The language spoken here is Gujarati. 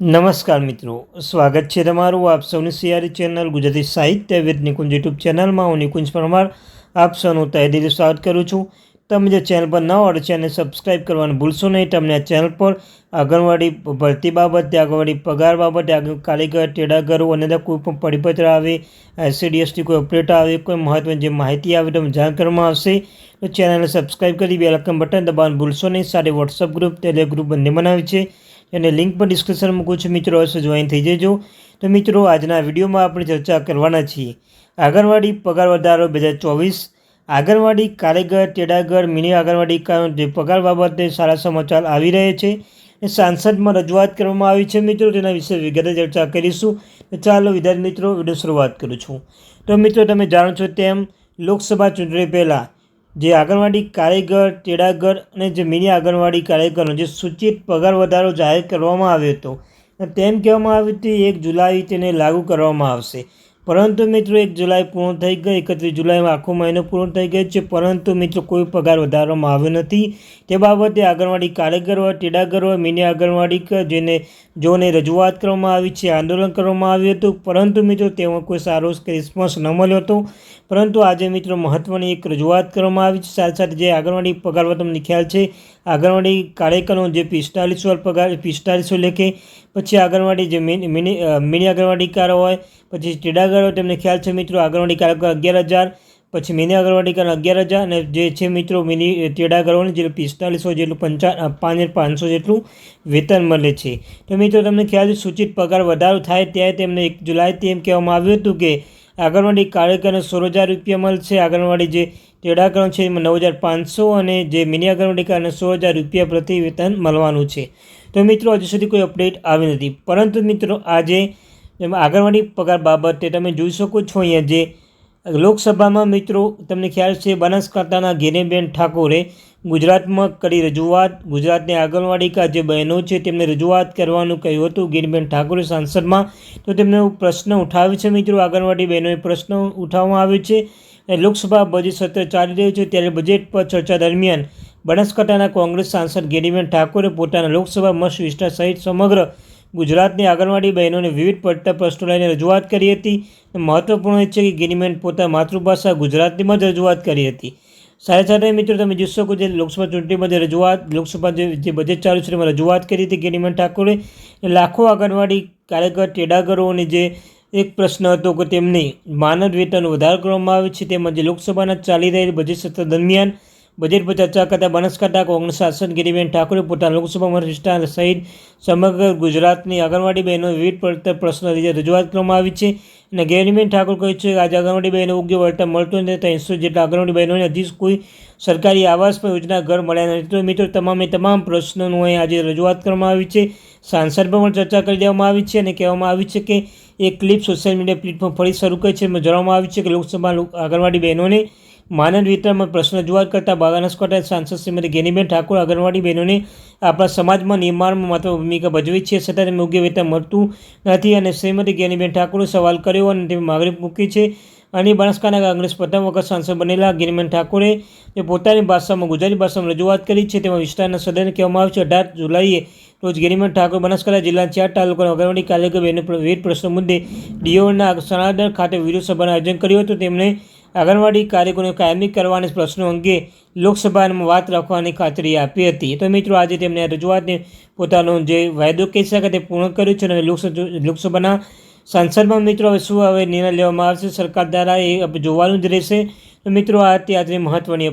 નમસ્કાર મિત્રો, સ્વાગત છે તમારું આપ સૌની સિયારી ચેનલ ગુજરાતી સાહિત્ય વિદ નિકુંજ યુટ્યુબ ચેનલમાં. હું નિકુંજ પરમાર, આપ સૌનું તહેદિલી સ્વાગત કરું છું. તમે જે ચેનલ પર ન હોય ચેનલ સબસ્ક્રાઈબ કરવાનું ભૂલશો નહીં. તમને આ ચેનલ પર આંગણવાડી ભરતી બાબતે, આંગણવાડી પગાર બાબતે આગળ કારીગર ટેડાગરો અને કોઈ પણ પરિપત્ર આવે, એસસીડીએસટી કોઈ અપડેટ આવે, કોઈ મહત્વની જે માહિતી આવે તમને જાણ કરવામાં આવશે, તો ચેનલને સબસ્ક્રાઈબ કરી બે લખન બટન દબાવવાનું ભૂલશો નહીં. સાથે વોટ્સઅપ ગ્રુપ ટેલિગ્રુપ ગ્રુપ બંને બનાવે છે. અને લિંક પણ ડિસ્ક્રિપ્શન મૂકું છું. મિત્રો, અવશ્ય જોઈન થઈ જજો. તો મિત્રો, આજના વિડીયોમાં આપણે ચર્ચા કરવાના છીએ આંગણવાડી પગાર વધારો બે હજાર ચોવીસ. આંગણવાડી, કારીગર, તેડાગર, મિની આંગણવાડી જે પગાર બાબતે સારા સમાચાર આવી રહે છે. એ સાંસદમાં રજૂઆત કરવામાં આવી છે મિત્રો. તેના વિશે વિગતે ચર્ચા કરીશું. ચાલો, વિદ્યાર્થી મિત્રો, વીડિયો શરૂઆત કરું છું. તો મિત્રો, તમે જાણો છો તેમ લોકસભા ચૂંટણી પહેલાં જે આંગણવાડી કારીગર, તેડાગર અને જે મિની આંગણવાડી કારીગરનો જે સૂચિત પગાર વધારો જાહેર કરવામાં આવ્યો હતો. તેમ કહેવામાં આવ્યું હતું એક જુલાઈ તેને લાગુ કરવામાં આવશે. પરંતુ મિત્રો એક જુલાઈ પૂર્ણ થઈ ગઈ, એકત્રીસ જુલાઈમાં આખો મહિનો પૂર્ણ થઈ ગયો છે. પરંતુ મિત્રો કોઈ પગાર વધારવામાં આવ્યો નથી. તે બાબતે આંગણવાડી ટેડાગર હોય મિની આંગણવાડી જેને, જોને રજૂઆત કરવામાં આવી છે, આંદોલન કરવામાં આવ્યું હતું. પરંતુ મિત્રો તેમાં કોઈ સારો રિસ્પોન્સ ન મળ્યો હતો. પરંતુ આજે મિત્રો મહત્ત્વની એક રજૂઆત કરવામાં આવી છે. સાથે સાથે જે આંગણવાડી પગાર તમને ખ્યાલ છે, આંગણવાડી કાર્યકરો જે પિસ્તાલીસો પગાર, પિસ્તાલીસો લેખે, પછી આંગણવાડી જે મિની મિની આંગણવાડીકાર હોય, પછી ટેડાગર હોય તેમને ખ્યાલ છે મિત્રો આંગણવાડી કાર્યકર અગિયાર હજાર, પછી મિની આંગણવાડીકાર અગિયાર હજાર, અને જે છે મિત્રો મિની તેડાગરોને જેટલું પિસ્તાલીસો જેટલું પંચા પાંચ પાંચસો જેટલું વેતન મળે છે. તો મિત્રો તમને ખ્યાલ છે, સૂચિત પગાર વધારો થાય ત્યારે તેમને એક જુલાઈથી એમ કહેવામાં આવ્યું હતું કે આંગણવાડી કાર્યકરને સોળ હજાર રૂપિયા મળશે. આંગણવાડી જે તેડાકરણ છે, એમાં નવ હજાર પાંચસો અને જે મિની આંગણવાડી કાર્યને સોળ હજાર રૂપિયા પ્રતિ વેતન મળવાનું છે. તો મિત્રો, હજુ સુધી કોઈ અપડેટ આવી નથી. પરંતુ મિત્રો, આજે એમાં આંગણવાડી પગાર બાબતે તમે જોઈ શકો છો અહીંયા જે લોકસભામાં મિત્રો તમને ખ્યાલ છે બનાસકાંઠાના ગેનેબેન ઠાકોરે ગુજરાતમાં કરી રજૂઆત. ગુજરાતની આંગણવાડીકા જે બહેનો છે તેમને રજૂઆત કરવાનું કહ્યું હતું ગિરીબેન ઠાકોરે સાંસદમાં. તો તેમને પ્રશ્ન ઉઠાવ્યો છે મિત્રો, આંગણવાડી બહેનોએ પ્રશ્ન ઉઠાવવામાં આવ્યો છે. લોકસભા બજેટ સત્ર ચાલી રહ્યું છે ત્યારે બજેટ પર ચર્ચા દરમિયાન બનાસકાંઠાના કોંગ્રેસ સાંસદ ગેરીબેન ઠાકોરે પોતાના લોકસભા મત વિસ્તાર સહિત સમગ્ર ગુજરાતની આંગણવાડી બહેનોને વિવિધ પડતા પ્રશ્નો લઈને રજૂઆત કરી હતી. મહત્વપૂર્ણ છે કે ગિનીમેન પોતાની માતૃભાષા ગુજરાતીમાં જ રજૂઆત કરી હતી. સાથે સાથે મિત્રો, તમે જોઈ શકો જે લોકસભા ચૂંટણીમાં જે રજૂઆત, લોકસભા જે બજેટ ચાલુ છે એમાં રજૂઆત કરી હતી ગિનીમેન ઠાકોરે. લાખો આંગણવાડી કાર્યકર, ટેડાગરોને જે એક પ્રશ્ન હતો કે તેમની માનદ વેતન વધારો કરવામાં આવે છે, તેમજ લોકસભાના ચાલી રહેલી બજેટ સત્ર દરમિયાન બજેટ પર ચર્ચા કરતા બનાસકાંઠા કોંગ્રેસ શાસન ગિરિબેન ઠાકોરે પોતાના લોકસભા વિસ્તાર સહિત સમગ્ર ગુજરાતની આંગણવાડી બહેનો વિવિધ પડતર પ્રશ્નો રજૂઆત કરવામાં આવી છે. અને ગેરીબેન ઠાકોર કહ્યું છે કે આજે આંગણવાડી બહેનો યોગ્ય વળતર મળતું નથી. ત્રણસો જેટલા આંગણવાડી બહેનોને હજી કોઈ સરકારી આવાસ પર યોજના ઘર મળ્યા નથી. તો મિત્રો, તમામે તમામ પ્રશ્નોનું અહીં આજે રજૂઆત કરવામાં આવી છે. સાંસદ પર પણ ચર્ચા કરી દેવામાં આવી છે અને કહેવામાં આવી છે કે એક ક્લિપ સોશિયલ મીડિયા પ્લેટફોર્મ ફરી શરૂ કરી છે. જણાવવામાં આવ્યું છે કે લોકસભા આંગણવાડી બહેનોને માનદ વિતરણમાં પ્રશ્ન રજૂઆત કરતા બનાસકાંઠા સાંસદ શ્રીમતી ગેનીબેન ઠાકોર આંગણવાડી બહેનોને આપણા સમાજમાં નિર્માણમાં મહત્વ ભૂમિકા ભજવી છે. છતાં તેમને યોગ્ય વેતન મળતું નથી અને શ્રીમતી ગેનીબેન ઠાકોરે સવાલ કર્યો અને તેની માગણી મૂકી છે. અને બનાસકાંઠા કોંગ્રેસ પ્રથમ વખત સાંસદ બનેલા ગિરિબેન ઠાકોરે જે પોતાની ભાષામાં ગુજરાતી ભાષામાં રજૂઆત કરી છે તેમાં વિસ્તારના સદન કહેવામાં આવે છે, અઢાર જુલાઈએ રોજ ગિરિબેન ઠાકોર બનાસકાંઠા જિલ્લાના ચાર તાલુકાના આંગણવાડી કાર્યકર બહેનો વિવિધ પ્રશ્નો મુદ્દે ડીઓના સનાતન ખાતે વિરોધ સભાનું આયોજન કર્યું હતું. તેમણે આંગણવાડી કાર્યક્રમો કાયમી કરવાના પ્રશ્નો અંગે લોકસભામાં વાત રાખવાની ખાતરી આપી હતી. તો મિત્રો, આજે તેમણે રજૂઆતને પોતાનો જે વાયદો કહી શકાય તે પૂર્ણ કર્યું છે અને લોકસભાના સાંસદમાં મિત્રો, હવે શું હવે નિર્ણય લેવામાં આવશે? સરકાર દ્વારા એ જોવાનું જ રહેશે. તો મિત્રો, આ અત્યારે મહત્ત્વની